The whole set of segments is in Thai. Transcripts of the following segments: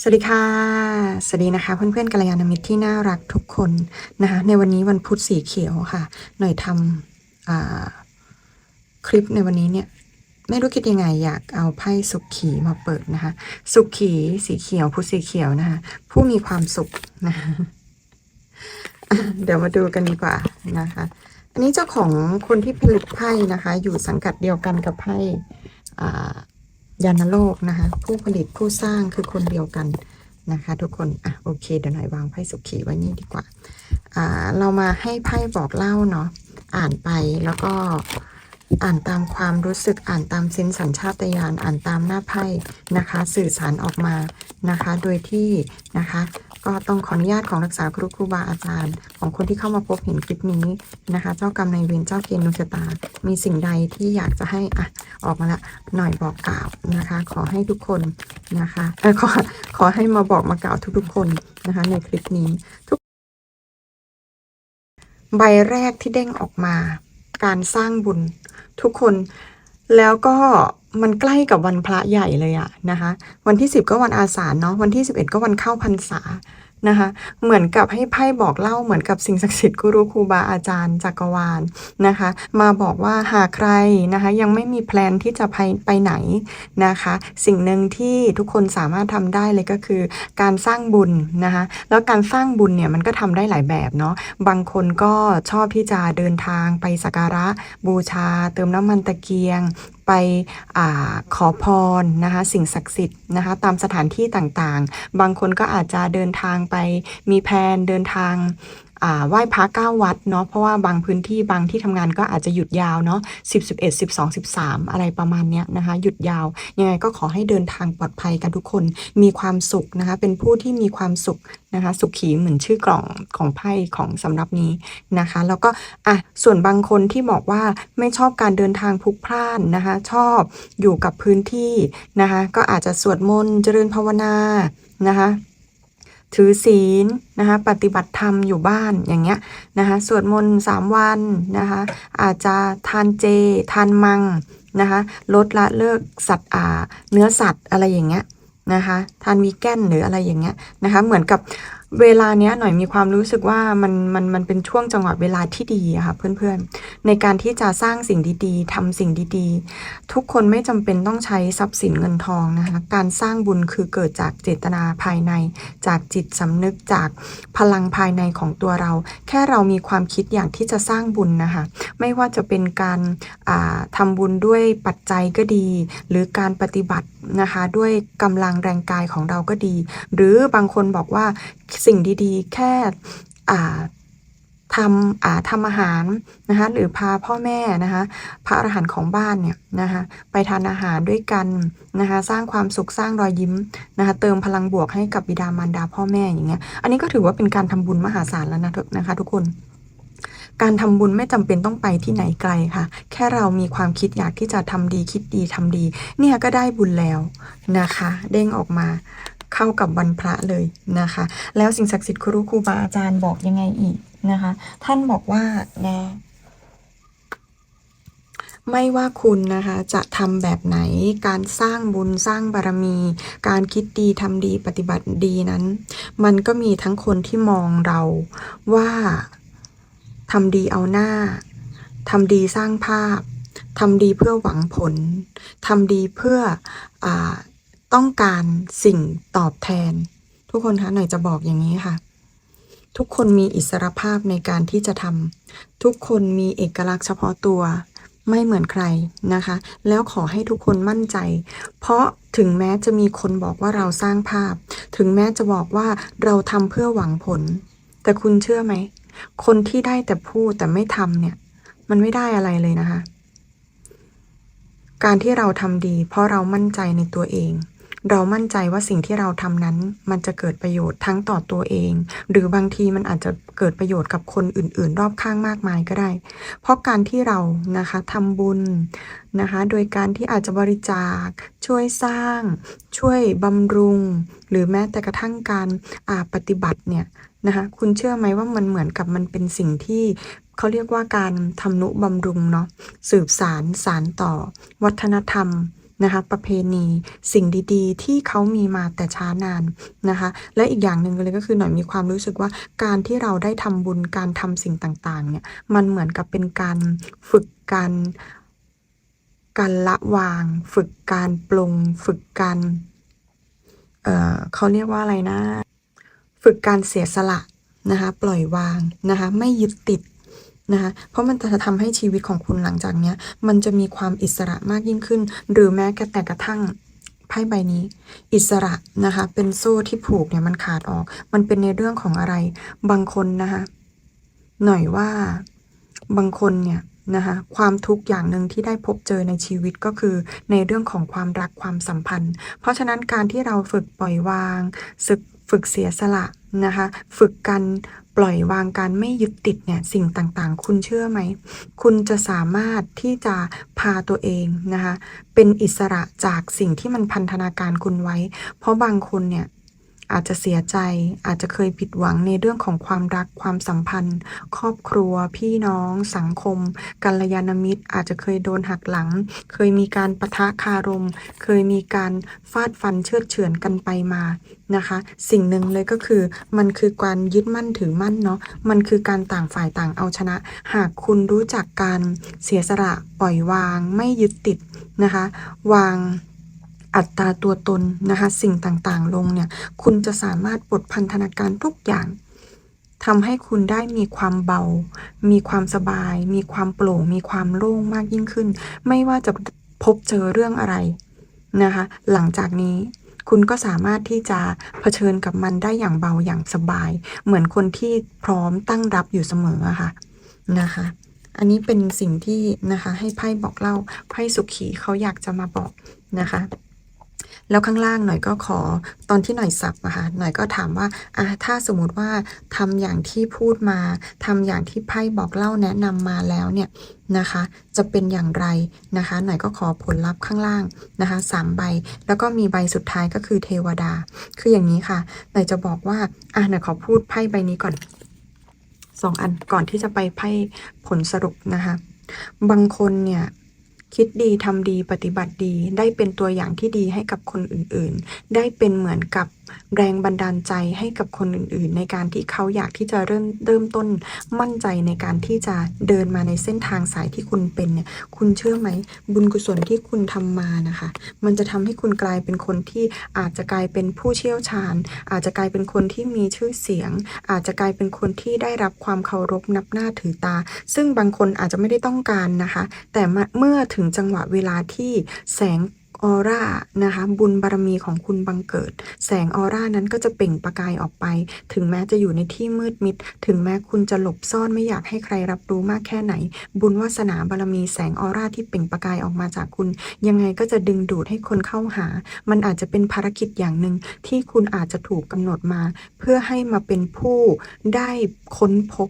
สวัสดีค่ะ สวัสดีนะคะเพื่อนๆกัลยาณมิตรที่น่ารักทุกคนนะคะในวันนี้วันพุธสีเขียวค่ะ หน่อยทำคลิปในวันนี้เนี่ยไม่รู้คิดยังไงอยากเอาไพ่สุขขีมาเปิดนะคะ สุขขีสีเขียวพุธสีเขียวนะคะ ผู้มีความสุขนะคะเดี๋ยวมาดูกันดีกว่านะคะ อันนี้เจ้าของคนที่ผลิตไพ่นะคะ อยู่สังกัดเดียวกันกับไพ่ ยานโลกนะคะ ผู้ผลิตผู้สร้างคือคนเดียวกันนะคะ ทุกคน อะโอเค เดี๋ยวหน่อยวางไพ่สุขีไว้นี่ดีกว่า อ่า เรามาให้ไพ่บอกเล่าเนาะอ่านไปแล้วก็อ่านตามความรู้สึกอ่านตามเซนส์สัญชาตญาณอ่านตามหน้าไพ่นะคะ สื่อสารออกมานะคะ โดยที่นะคะ ก็ต้องขออนุญาตของรักษาครูครูบาอาจารย์ ของคนที่เข้ามาพบเห็นคลิปนี้นะคะ เจ้ากรรมนายเวรเจ้าเกณฑ์ดวงชะตา มีสิ่งใดที่อยากจะให้อะออกมาละหน่อยบอกกล่าวนะคะ ขอให้ทุกคนนะคะเออขอขอให้มาบอกมากล่าวทุกๆคนนะคะ ในคลิปนี้ทุกใบแรกที่เด้งออกมา การสร้างบุญทุกคนแล้วก็ มันใกล้กับวันพระใหญ่เลยอะนะคะ วันที่ 10 ก็วันอาสาฬเนาะวันที่ 11 ก็วันเข้าพรรษานะคะ เหมือนกับให้ไพ่บอกเล่าเหมือนกับสิ่งศักดิ์สิทธิ์ครูครูบาอาจารย์จักรวาลนะคะ มาบอกว่าหากใครนะคะ ยังไม่มีแพลนที่จะไปไปไหนนะคะ สิ่งหนึ่งที่ทุกคนสามารถทำได้เลยก็คือ การสร้างบุญนะคะ แล้วการสร้างบุญเนี่ยมันก็ทำได้หลายแบบเนาะบางคนก็ชอบที่จะเดินทางไปสักการะบูชา เติมน้ำมันตะเกียงไปอขอพรนะคะ สิ่งศักดิ์สิทธิ์นะคะตามสถานที่ต่างๆ บางคนก็อาจจะเดินทางไปมีแพนเดินทาง ไหว้พระเก้าวัดเนาะเพราะว่าบางพื้นที่บางที่ทำงานก็อาจจะหยุดยาวเนาะ10 11 12 13องสิบสามอะไรประมาณเนี้ยนะคะหยุดยาวยังไงก็ขอให้เดินทางปลอดภัยกันทุกคนมีความสุขนะคะเป็นผู้ที่มีความสุขนะคะสุขีเหมือนชื่อกล่องของไพ่ของสำหรับนี้นะคะ แล้วก็อะส่วนบางคนที่บอกว่าไม่ชอบการเดินทางพลุกพล่านนะคะชอบอยู่กับพื้นที่นะคะก็อาจจะสวดมนต์เจริญภาวนานะคะ ถือศีลนะคะปฏิบัติธรรมอยู่บ้านอย่างเงี้ยนะคะสวดมนต์สามวันนะคะอาจจะทานเจ ทานมังนะคะลดละเลิกสัตว์อ่าเนื้อสัตว์อะไรอย่างเงี้ยนะคะทานวีแกนหรืออะไรอย่างเงี้ยนะคะเหมือนกับ เวลาเนี้ยหน่อยมีความรู้สึกว่ามันมันมันเป็นช่วงจังหวะเวลาที่ดีอะค่ะเพื่อนๆ ในการที่จะสร้างสิ่งดีๆทำสิ่งดีๆ ทุกคนไม่จำเป็นต้องใช้ทรัพย์สินเงินทองนะคะการสร้างบุญคือเกิดจากเจตนาภายใน จากจิตสำนึกจากพลังภายในของตัวเรา แค่เรามีความคิดอย่ากที่จะสร้างบุญนะคะไม่ว่าจะเป็นการาทำบุญด้วยปัจจัยก็ดี หรือการปฏิบัตินะคะด้วยกำลังแรงกายของเราก็ดี หรือบางคนบอกว่าสิ่งดีๆ แค่อ่าทำอ่าทำอาหารนะคะหรือพาพ่อแม่นะคะพระอรหันต์ของบ้านเนี่ยนะคะไปทานอาหารด้วยกันนะคะสร้างความสุขสร้างรอยยิ้มนะคะเติมพลังบวกให้กับบิดามารดาพ่อแม่อย่างเงี้ยอันนี้ก็ถือว่าเป็นการทำบุญมหาศาลแล้วนะนะคะทุกคนการทำบุญไม่จำเป็นต้องไปที่ไหนไกลค่ะ แค่เรามีความคิดอยากที่จะทำดีคิดดีทำดี เนี่ยก็ได้บุญแล้วนะคะ เด้งออกมา เข้ากับวันพระเลยนะคะ แล้วสิ่งศักดิ์สิทธิ์ครูครูบาอาจารย์บอกยังไงอีกนะคะ ท่านบอกว่านะไม่ว่าคุณนะคะจะทำแบบไหนการสร้างบุญสร้างบารมี การคิดดีทำดีปฏิบัติดีนั้น มันก็มีทั้งคนที่มองเราว่าทำดีเอาหน้าทำดีสร้างภาพทำดีเพื่อหวังผลทำดีเพื่ออ ต้องการสิ่งตอบแทน ทุกคนคะหน่อยจะบอกอย่างนี้ค่ะ ทุกคนมีอิสรภาพในการที่จะทำทุกคนมีเอกลักษณ์เฉพาะตัวไม่เหมือนใครนะคะ แล้วขอให้ทุกคนมั่นใจ เพราะถึงแม้จะมีคนบอกว่าเราสร้างภาพ ถึงแม้จะบอกว่าเราทำเพื่อหวังผล แต่คุณเชื่อไหม คนที่ได้แต่พูดแต่ไม่ทำเนี่ย มันไม่ได้อะไรเลยนะคะ การที่เราทำดี เพราะเรามั่นใจในตัวเอง เรามั่นใจว่าสิ่งที่เราทำนั้น มันจะเกิดประโยชน์ทั้งต่อตัวเอง หรือบางทีมันอาจจะเกิดประโยชน์กับคนอื่น ๆ รอบข้างมากมายก็ได้ เพราะการที่เรานะคะทำบุญนะคะ โดยการที่อาจจะบริจาค ช่วยสร้าง ช่วยบำรุง หรือแม้แต่กระทั่งการอาปฏิบัติเนี่ยนะคะคุณเชื่อไหมว่ามันเหมือนกับมันเป็นสิ่งที่เขาเรียกว่าการทำนุบำรุงเนาะสืบสารสารต่อ วัฒนธรรม นะคะ ประเพณีสิ่งดีๆ ที่เขามีมาแต่ช้านานนะคะ และอีกอย่างหนึ่งเลยก็คือหน่อยมีความรู้สึกว่าการที่เราได้ทำบุญการทำสิ่งต่างๆเนี่ยมันเหมือนกับเป็นการฝึกการการละวาง ฝึกการปลงฝึกการเอ่อเขาเรียกว่าอะไรนะ ฝึกการเสียสละนะคะ ปล่อยวางนะคะ ไม่ยึดติด นะคะ เพราะมันจะทำให้ชีวิตของคุณหลังจากเนี้ย มันจะมีความอิสระมากยิ่งขึ้น หรือแม้แต่กระทั่งไพ่ใบนี้อิสระนะคะ เป็นโซ่ที่ผูกเนี่ยมันขาดออก มันเป็นในเรื่องของอะไร บางคนนะคะหน่อยว่าบางคนเนี่ยนะคะความทุกข์อย่างหนึ่งที่ได้พบเจอในชีวิตก็คือในเรื่องของความรักความสัมพันธ์ เพราะฉะนั้นการที่เราฝึกปล่อยวาง ฝึกฝึกเสียสละนะคะ ฝึกกัน ปล่อยวางการไม่ยึดติดเนี่ยสิ่งต่างๆ คุณเชื่อไหม คุณจะสามารถที่จะพาตัวเองนะคะเป็นอิสระจากสิ่งที่มันพันธนาการคุณไว้ เพราะบางคนเนี่ย อาจจะเสียใจ อาจจะเคยผิดหวังในเรื่องของความรักความสัมพันธ์ ครอบครัว พี่น้อง สังคมกัลยาณมิตร อาจจะเคยโดนหักหลัง เคยมีการปะทะคารม เคยมีการฟาดฟันเชือดเฉือนกันไปมานะคะ สิ่งหนึ่งเลยก็คือมันคือการยึดมั่นถือมั่นเนาะมันคือการต่างฝ่ายต่างเอาชนะ หากคุณรู้จักการเสียสละปล่อยวางไม่ยึดติดนะคะ วาง อัตราตัวตนนะคะสิ่งต่างๆ ลงเนี่ยคุณจะสามารถปลดพันธนาการทุกอย่างทำให้คุณได้มีความเบา มีความสบาย มีความโปร่ง มีความโล่งมากยิ่งขึ้น ไม่ว่าจะพบเจอเรื่องอะไรนะคะ หลังจากนี้คุณก็สามารถที่จะเผชิญกับมันได้อย่างเบาอย่างสบาย เหมือนคนที่พร้อมตั้งรับอยู่เสมอะค่ะนะคะ อันนี้เป็นสิ่งที่นะคะให้ไพ่บอกเล่าไพ่สุขีเขาอยากจะมาบอกนะคะ แล้วข้างล่างหน่อยก็ขอตอนที่หน่อยสับอะคะหน่อยก็ถามว่าอะถ้าสมมติว่าทำอย่างที่พูดมาทำอย่างที่ไพ่บอกเล่าแนะนำมาแล้วเนี่ยนะคะ จะเป็นอย่างไรนะคะ หน่อยก็ขอผลลัพธ์ข้างล่างนะคะสามใบ แล้วก็มีใบสุดท้ายก็คือเทวดา คืออย่างนี้ค่ะ หน่อยจะบอกว่าอะหน่อยขอพูดไพ่ใบนี้ก่อนสองอันก่อนที่จะไปไพ่ผลสรุปนะคะ บางคนเนี่ย คิดดีทำดีปฏิบัติดี ได้เป็นตัวอย่างที่ดีให้กับคนอื่นๆ ได้เป็นเหมือนกับ แรงบันดาลใจให้กับคนอื่นๆ ในการที่เขาอยากที่จะเริ่มเริ่มต้นมั่นใจในการที่จะเดินมาในเส้นทางสายที่คุณเป็นเนี่ยคุณเชื่อไหม บุญกุศลที่คุณทำมานะคะ มันจะทำให้คุณกลายเป็นคนที่อาจจะกลายเป็นผู้เชี่ยวชาญ อาจจะกลายเป็นคนที่มีชื่อเสียง อาจจะกลายเป็นคนที่ได้รับความเคารพนับหน้าถือตา ซึ่งบางคนอาจจะไม่ได้ต้องการนะคะ แต่เมื่อถึงจังหวะเวลาที่แสง ออร่านะคะบุญบารมีของคุณบังเกิด แสงออร่านั้นก็จะเปล่งประกายออกไป ถึงแม้จะอยู่ในที่มืดมิด ถึงแม้คุณจะหลบซ่อนไม่อยากให้ใครรับรู้มากแค่ไหน บุญวาสนาบารมีแสงออร่าที่เปล่งประกายออกมาจากคุณ ยังไงก็จะดึงดูดให้คนเข้าหา มันอาจจะเป็นภารกิจอย่างหนึ่งที่คุณอาจจะถูกกำหนดมา เพื่อให้มาเป็นผู้ได้ค้นพบ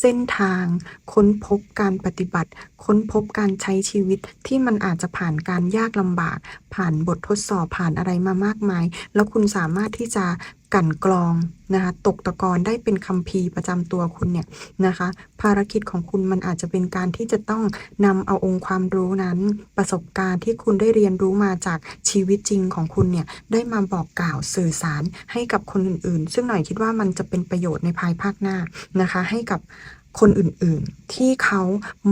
เส้นทาง ค้นพบการปฏิบัติ ค้นพบการใช้ชีวิตที่มันอาจจะผ่านการยากลำบาก ผ่านบททดสอบผ่านอะไรมามากมาย แล้วคุณสามารถที่จะกั่นกรอง นะคะตกตะกอนได้เป็นคัมภีร์ประจำตัวคุณเนี่ยนะคะ ภารกิจของคุณมันอาจจะเป็นการที่จะต้องนำเอาองค์ความรู้นั้น ประสบการณ์ที่คุณได้เรียนรู้มาจากชีวิตจริงของคุณเนี่ยได้มาบอกกล่าวสื่อสารให้กับคนอื่นๆ ซึ่งหน่อยคิดว่ามันจะเป็นประโยชน์ในภายภาคหน้านะคะ ให้กับคนอื่นๆ ที่เขา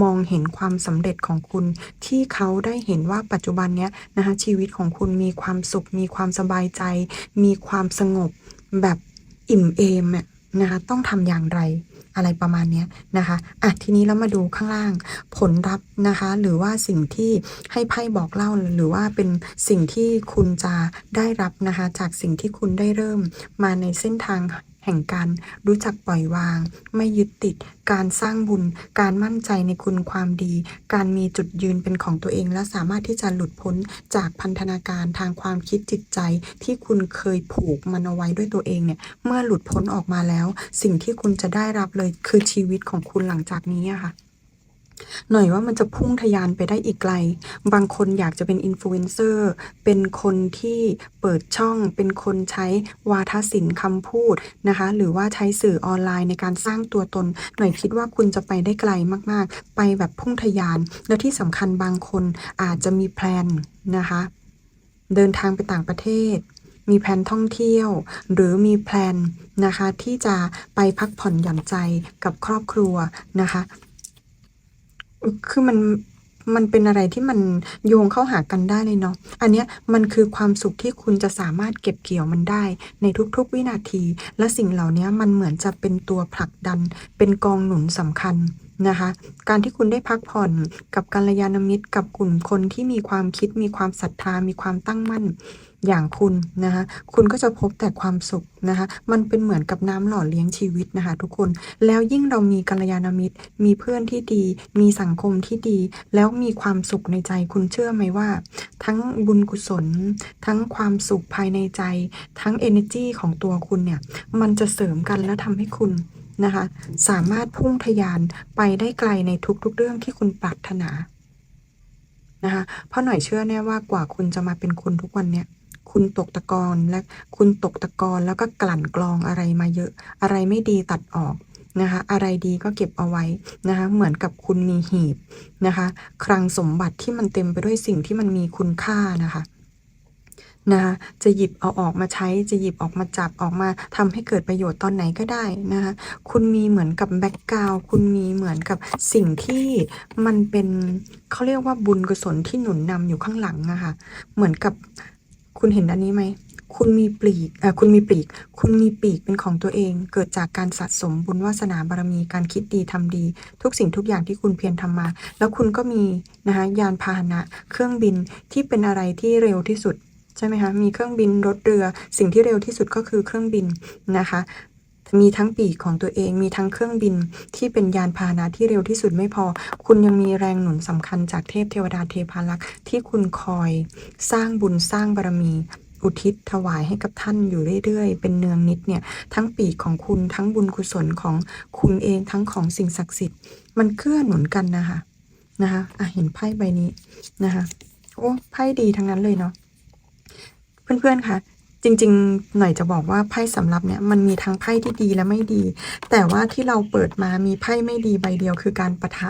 มองเห็นความสำเร็จของคุณ ที่เขาได้เห็นว่าปัจจุบันเนี้ยนะคะชีวิตของคุณมีความสุข มีความสบายใจ มีความสงบแบบ อิ่มเอมนะคะต้องทำอย่างไรอะไรประมาณนี้นะคะอะทีนี้เรามาดูข้างล่าง ผลลัพธ์นะคะ หรือว่าสิ่งที่ให้ไพ่บอกเล่าหรือว่าเป็นสิ่งที่คุณจะได้รับนะคะ จากสิ่งที่คุณได้เริ่มมาในเส้นทาง แห่งการรู้จักปล่อยวาง ไม่ยึดติด การสร้างบุญ การมั่นใจในคุณความดี การมีจุดยืนเป็นของตัวเองและสามารถที่จะหลุดพ้นจากพันธนาการทางความคิดจิตใจ ที่คุณเคยผูกมันเอาไว้ด้วยตัวเองเนี่ยเมื่อหลุดพ้นออกมาแล้ว สิ่งที่คุณจะได้รับเลยคือชีวิตของคุณหลังจากนี้ค่ะ หน่อยว่ามันจะพุ่งทะยานไปได้อีกไกล บางคนอยากจะเป็นอินฟลูเอนเซอร์ เป็นคนที่เปิดช่อง เป็นคนใช้วาทศิลป์คำพูดนะคะ หรือว่าใช้สื่อออนไลน์ในการสร้างตัวตน หน่อยคิดว่าคุณจะไปได้ไกลมาก ๆ ไปแบบพุ่งทะยาน แล้วที่สำคัญบางคนอาจจะมีแพลนนะคะ เดินทางไปต่างประเทศ มีแผนท่องเที่ยว หรือมีแพลนนะคะที่จะไปพักผ่อนหย่อนใจกับครอบครัวนะคะ คือมันมันเป็นอะไรที่มันโยงเข้าหากันได้เลยเนาะ อันเนี้ยมันคือความสุขที่คุณจะสามารถเก็บเกี่ยวมันได้ ในทุกๆวินาที และสิ่งเหล่านี้มันเหมือนจะเป็นตัวผลักดัน เป็นกองหนุนสำคัญ นะคะ การที่คุณได้พักผ่อนกับกัลยาณมิตร กับกลุ่มคนที่มีความคิดมีความศรัทธา มีความตั้งมั่นอย่างคุณนะคะคุณก็จะพบแต่ความสุขนะคะ มันเป็นเหมือนกับน้ำหล่อเลี้ยงชีวิตนะคะทุกคนแล้วยิ่งเรามีกัลยาณมิตร มีเพื่อนที่ดี มีสังคมที่ดี แล้วมีความสุขในใจคุณเชื่อไหมว่า ทั้งบุญกุศล ทั้งความสุขภายในใจ ทั้ง energy ของตัวคุณเนี่ย มันจะเสริมกันและทำให้คุณ นะคะ สามารถพุ่งทะยานไปได้ไกลในทุกๆเรื่องที่คุณปรารถนานะคะเพราะหน่อยเชื่อแน่ว่ากว่าคุณจะมาเป็นคนทุกวันเนี่ยคุณตกตะกอนและคุณตกตะกอนแล้วก็กลั่นกรองอะไรมาเยอะ อะไรไม่ดีตัดออกนะคะอะไรดีก็เก็บเอาไว้นะคะเหมือนกับคุณมีหีบนะคะคลังสมบัติที่มันเต็มไปด้วยสิ่งที่มันมีคุณค่านะคะ นะคะจะหยิบเอาออกมาใช้จะหยิบออกมาจับออกมาทำให้เกิดประโยชน์ตอนไหนก็ได้นะคะคุณมีเหมือนกับแบ็กกราวคุณมีเหมือนกับสิ่งที่มันเป็นเขาเรียกว่าบุญกุศลที่หนุนนำอยู่ข้างหลังอะค่ะเหมือนกับคุณเห็นอันนี้ไหมคุณมีปลีกเอ่อคุณมีปลีก คุณมีปีกเป็นของตัวเอง เกิดจากการสะสมบุญวาสนาบารมีการคิดดีทำดี ทุกสิ่งทุกอย่างที่คุณเพียรทำมา แล้วคุณก็มีนะคะยานพาหนะ เครื่องบินที่เป็นอะไรที่เร็วที่สุด ใช่ไหมคะมีเครื่องบินรถเรือ สิ่งที่เร็วที่สุดก็คือเครื่องบินนะคะมีทั้งปีกของตัวเอง มีทั้งเครื่องบินที่เป็นยานพาหนะที่เร็วที่สุดไม่พอ คุณยังมีแรงหนุนสำคัญจากเทพเทวดาเทพารักษ์ที่คุณคอยสร้างบุญสร้างบารมี อุทิศถวายให้กับท่านอยู่เรื่อยๆ เป็นเนืองนิดเนี่ยทั้งปีกของคุณทั้งบุญกุศลของคุณเองทั้งของสิ่งศักดิ์สิทธิ์ มันเกื้อหนุนกันนะคะนะคะอะเห็นไพ่ใบนี้นะคะโอ้ไพ่ดีทั้งนั้นเลยเนาะ เพื่อนๆคะจริงๆ หน่อยจะบอกว่าไพ่สำรับเนี่ยมันมีทั้งไพ่ที่ดีและไม่ดี แต่ว่าที่เราเปิดมามีไพ่ไม่ดีใบเดียวคือการประทะ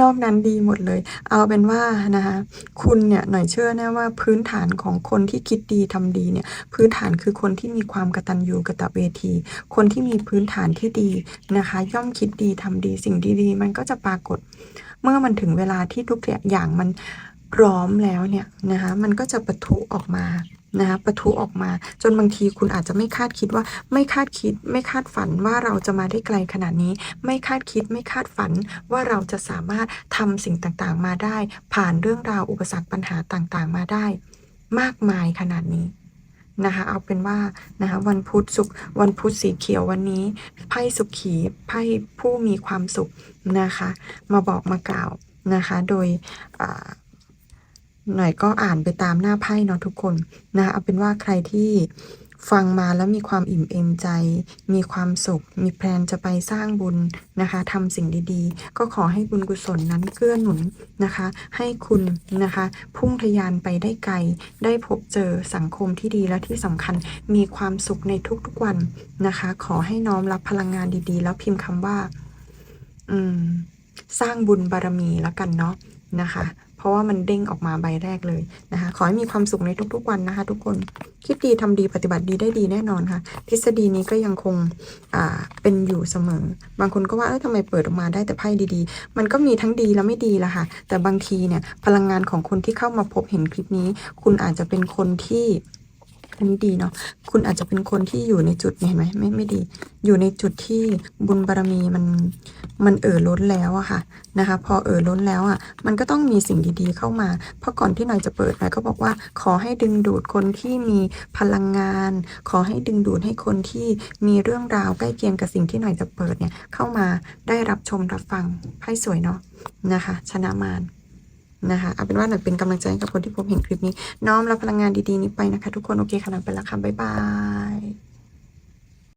นอกนั้นดีหมดเลย เอาเป็นว่านะคะคุณเนี่ยหน่อยเชื่อแน่ว่าพื้นฐานของคนที่คิดดีทำดีเนี่ย พื้นฐานคือคนที่มีความกตัญญูกะตเวที คนที่มีพื้นฐานที่ดีนะคะ ย่อมคิดดีทำดีสิ่งดีๆ มันก็จะปรากฏ เมื่อมันถึงเวลาที่ทุกอย่างมัน ร้อมแล้วเนี่ยนะคะมันก็จะปะทุออกมานะคะปะทุออกมา จนบางทีคุณอาจจะไม่คาดคิดว่าไม่คาดคิด ไม่คาดฝันว่าเราจะมาได้ไกลขนาดนี้ ไม่คาดคิดไม่คาดฝันว่าเราจะสามารถทำสิ่งต่างๆมาได้ ผ่านเรื่องราวอุปสรรคปัญหาต่างๆ มาได้ มากมายขนาดนี้นะคะเอาเป็นว่านะคะวันพุธสุขวันพุธสีเขียววันนี้ไพ่สุขีไพ่ผู้มีความสุขนะคะ มาบอกมากล่าวนะคะ โดยอ่า หน่อยก็อ่านไปตามหน้าไพ่เนาะทุกคนนะคะเอาเป็นว่าใครที่ฟังมาแล้วมีความอิ่มเอมใจ มีความสุข มีแพลนจะไปสร้างบุญนะคะทำสิ่งดีๆ ก็ขอให้บุญกุศลนั้นเกื้อหนุนนะคะ ให้คุณนะคะ พุ่งทะยานไปได้ไกล ได้พบเจอสังคมที่ดีและที่สำคัญ มีความสุขในทุกๆวันนะคะ ขอให้น้อมรับพลังงานดีๆ แล้วพิมพ์คำว่า อืม สร้างบุญบารมีแล้วกันเนาะนะคะ เพราะว่ามันเด้งออกมาใบแรกเลยนะคะ ขอให้มีความสุขในทุกๆวันนะคะ ทุกคน คิดดีทำดีปฏิบัติดีได้ดีแน่นอนค่ะ ทฤษฎีนี้ก็ยังคงเป็นอยู่เสมอ บางคนก็ว่าเออทำไมเปิดออกมาได้แต่ไพ่ดีๆ มันก็มีทั้งดีและไม่ดีละค่ะ แต่บางทีเนี่ยพลังงานของคนที่เข้ามาพบเห็นคลิปนี้ คุณอาจจะเป็นคนที่ อันนี้ดีเนาะคุณอาจจะเป็นคนที่อยู่ในจุดเห็นไหมไม่ไม่ดี อยู่ในจุดที่บุญบารมีมันมันเอ่อล้นแล้วอะค่ะนะคะ พอเอ่อล้นแล้วอะมันก็ต้องมีสิ่งดีๆเข้ามา เพราะก่อนที่หน่อยจะเปิดหน่อยก็บอกว่า ขอให้ดึงดูดคนที่มีพลังงาน ขอให้ดึงดูดให้คนที่มีเรื่องราวใกล้เคียงกับสิ่งที่หน่อยจะเปิดเนี่ยเข้ามาได้รับชมรับฟังไพ่สวยเนาะนะคะ ชนะมาร นะคะเอาเป็นว่าหน่อยเป็นกำลังใจให้กับคนที่พบเห็นคลิปนี้ น้อมรับพลังงานดีๆนี้ไปนะคะ ทุกคนโอเคค่ะหน่อยไปละค่ะบ๊ายบาย